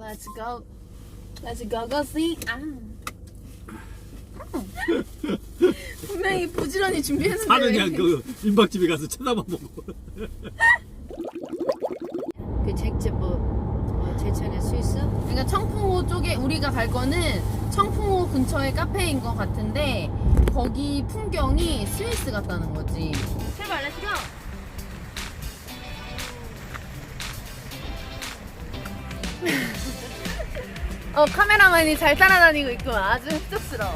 Let's go. Let's go go see. 아. 분명히 부지런히 준비했는데. 사느냐 그 민박집에 가서 쳐다만 보고 그 잭제부 어, 제천의 스위스? 그러니까 청풍호 쪽에 우리가 갈 거는 청풍호 근처의 카페인 것 같은데 거기 풍경이 스위스 같다는 거지. 출발, 렛츠고! 어, 카메라맨이 잘 따라다니고 있고 아주 흡족스러워.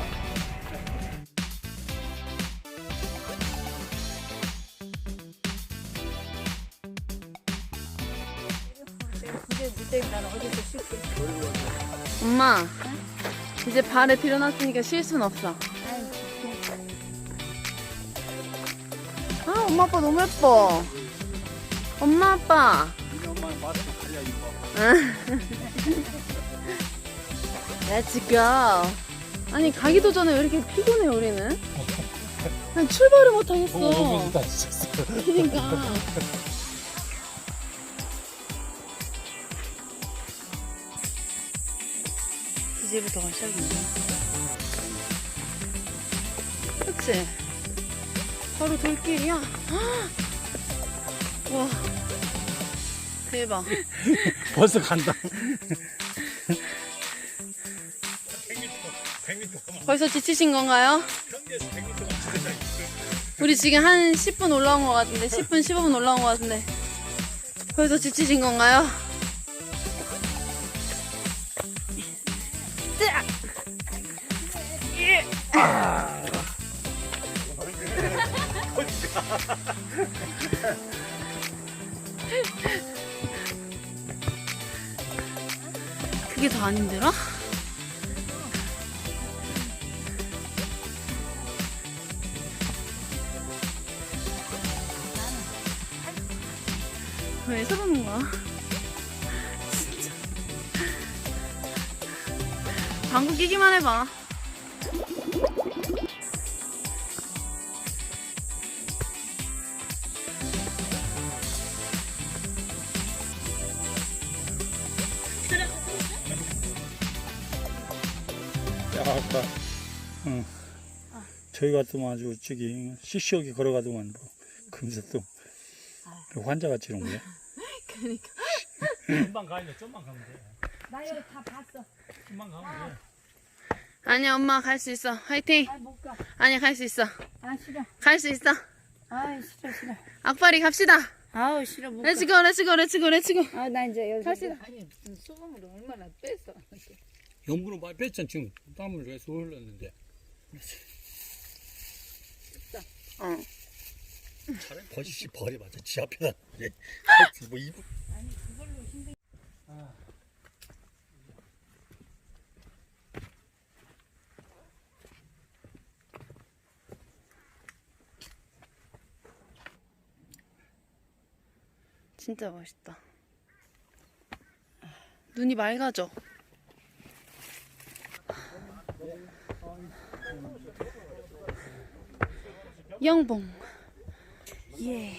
엄마, 이제 발에 쉴순 없어. 아, 엄마 아빠 너무 예뻐. 엄마 아빠. Let's go. 아니 가기도 전에 왜 이렇게 피곤해 우리는? 난 출발을 못 하겠어. 어, 다 지쳤어 그러니까. 이제부터가 시작이네. 그치? 바로 돌길이야. 와. 대박. 벌써 간다 벌써 지치신 건가요? 우리 지금 한 10분 올라온 것 같은데, 10분, 15분 올라온 것 같은데, 벌써 지치신 건가요? 더 안 힘들어? 왜 저러는 거야? 진짜. 방구 끼기만 해봐. 아까 응. 저희 같으면 아주 저기 시시하게 걸어가더만 뭐 금세 또 환자 같이 이런 거야 그러니까. 좀만 가야 좀만 가면 돼 나 여기 다 봤어. 좀만 가면 돼 아니야, 엄마 갈 수 있어. 화이팅! 아, 못 가. 아니야, 갈 수 있어. 아, 싫어. 갈 수 있어. 아, 싫어, 싫어. 악바리 갑시다. 아우, 싫어, 못 가. 렛츠고, 렛츠고, 렛츠고, 렛츠고. 아, 나 이제 여기. 갑시다. 아니, 무슨 소금을 얼마나 뺐어. 염분은 많이 뺐잖아 지금 땀을 계속 흘렀는데 어. 차라리 버릇이 버려봤자 지 앞에다 뭐 이거 진짜 멋있다. 눈이 맑아져. 영봉. 예.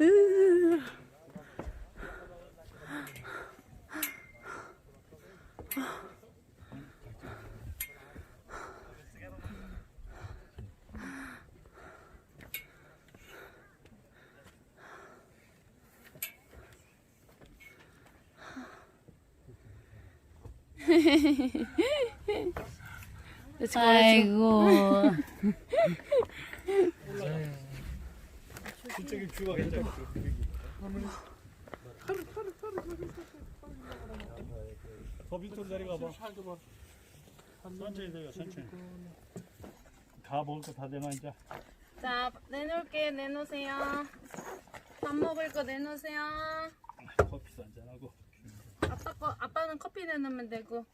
으. 아이고. 저기 뷰가 괜찮아 더 밑으로 내려가 봐 천천히 내려가 천천히 다 먹을 거다 되나 이제 자, 내놓을게, 내놓으세요. 밥 먹을 거 내놓으세요. 커피도 한잔 하고 아빠 거, 아빠는 커피 내놓으면 되고.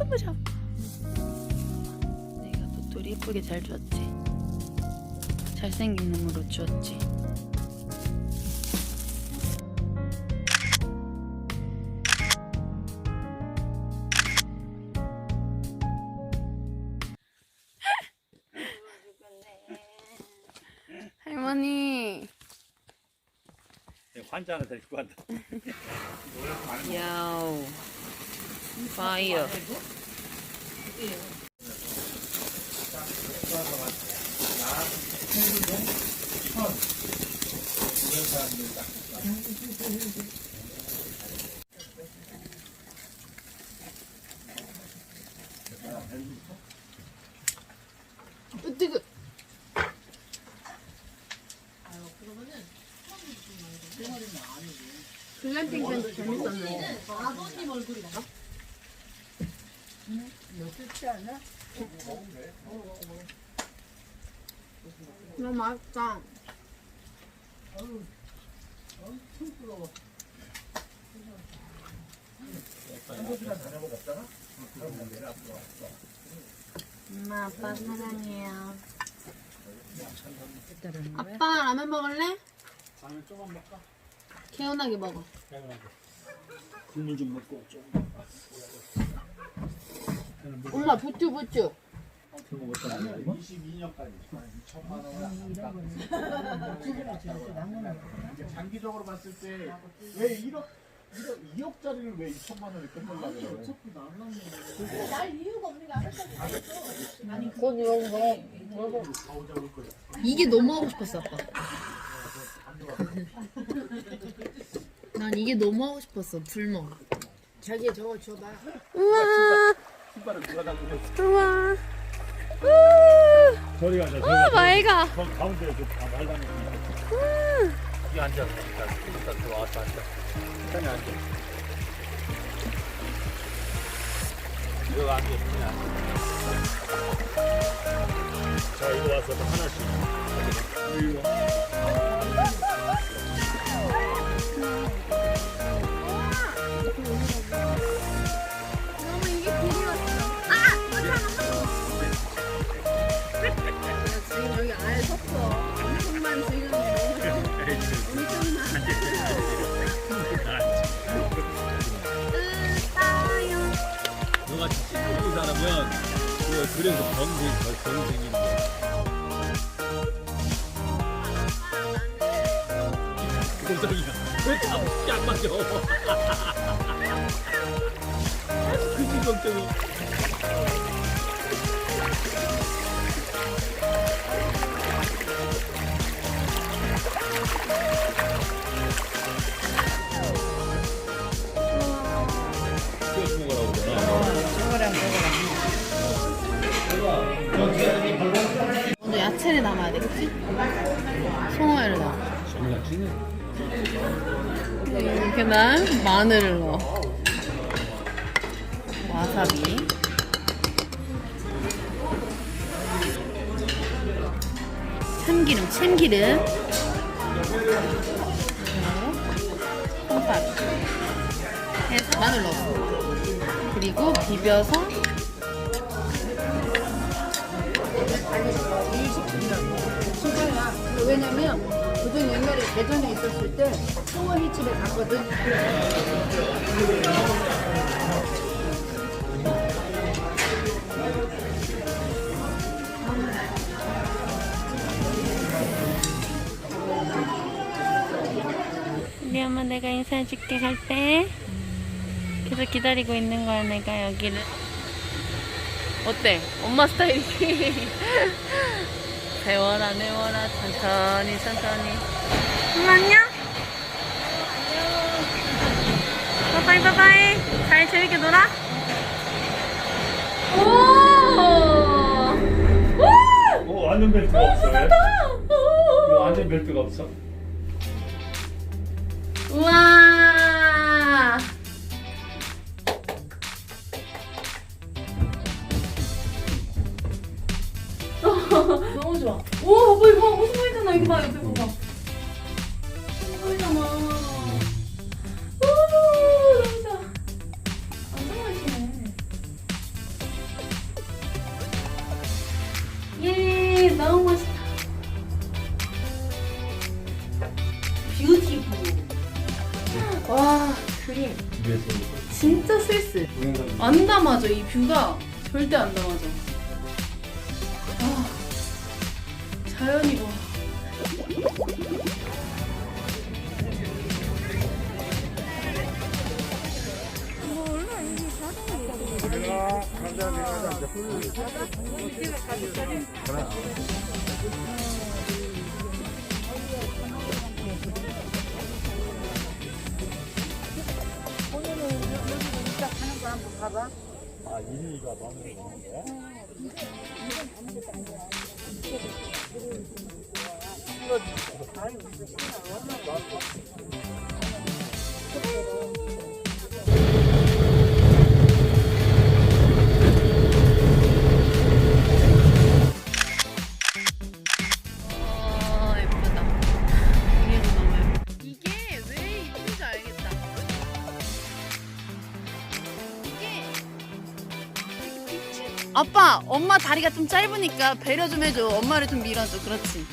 예쁘셔. 내가 도토리 예쁘게 잘 주었지. 잘생긴 놈으로 주었지. 할머니. 환자 하나 데리고 간다. 야우. 파이어. 뜨거. 글램핑 밴도 재밌었네. 너무 맛있다. 엄마 아빠 사랑해요. 아빠 라면 먹을래? 라면 조금 먹까? 개운하게 먹어. 국물 좀 먹고 좀. 엄마 부추 부추. 어떻게 먹었다? 22년까지. 장기적으로 봤을 때 왜 1억 1억 2억짜리를 왜 2천만 원에 끝내려고 그래? 이게 너무 하고 싶었어 아빠. 난 이게 너무 하고 싶었어 불멍. 자기 저거 줘봐. 우와 신발을 누가 다 그랬어? 우와 저리 가자. 저리 아 가자. 맑아. 저 가운데 좀다 말다니. 여기 앉아. 일단 일단 들어와서 앉아. 일단에 앉아. 여기 앉아. 그냥. 자 이거 와서 또 하나씩. 이리 고성이야. 왜 자꾸 안 맞아? 그지 걱정이. 그거? 먼저 야채를 담아야 돼, 그치? 송어회를 넣어. 이렇게 난 마늘을 넣어. 와사비. 참기름, 참기름. 콩가루. 해서 마늘 넣어. 그리고 비벼서 왜냐면 그전 옛날에 대전에 있었을 때 소원이 집에 갔거든. 우리 엄마 내가 인사해줄게 갈 때. 계속 기다리고 있는 거야 내가 여기를. 어때? 엄마 스타일이 지? 세워라 내워라 천천히 천천히. 엄마 안녕. 빠빠이 빠빠이. 잘 재밌게 놀아. 오. 오. 어 안전벨트가 없어. 왜? 이거 안전벨트가 없어. 우와. 이거 봐 옆에 봐봐. 신발이잖아 와 그림. 진짜 쓸쓸. 동영상 안 담아져 이 뷰가. 절대 안 담아져. 아, 자연이 뭐 아, 이리가 너무 좋은 거 아빠, 엄마 다리가 좀 짧으니까 배려 좀 해줘. 엄마를 좀 밀어줘. 그렇지.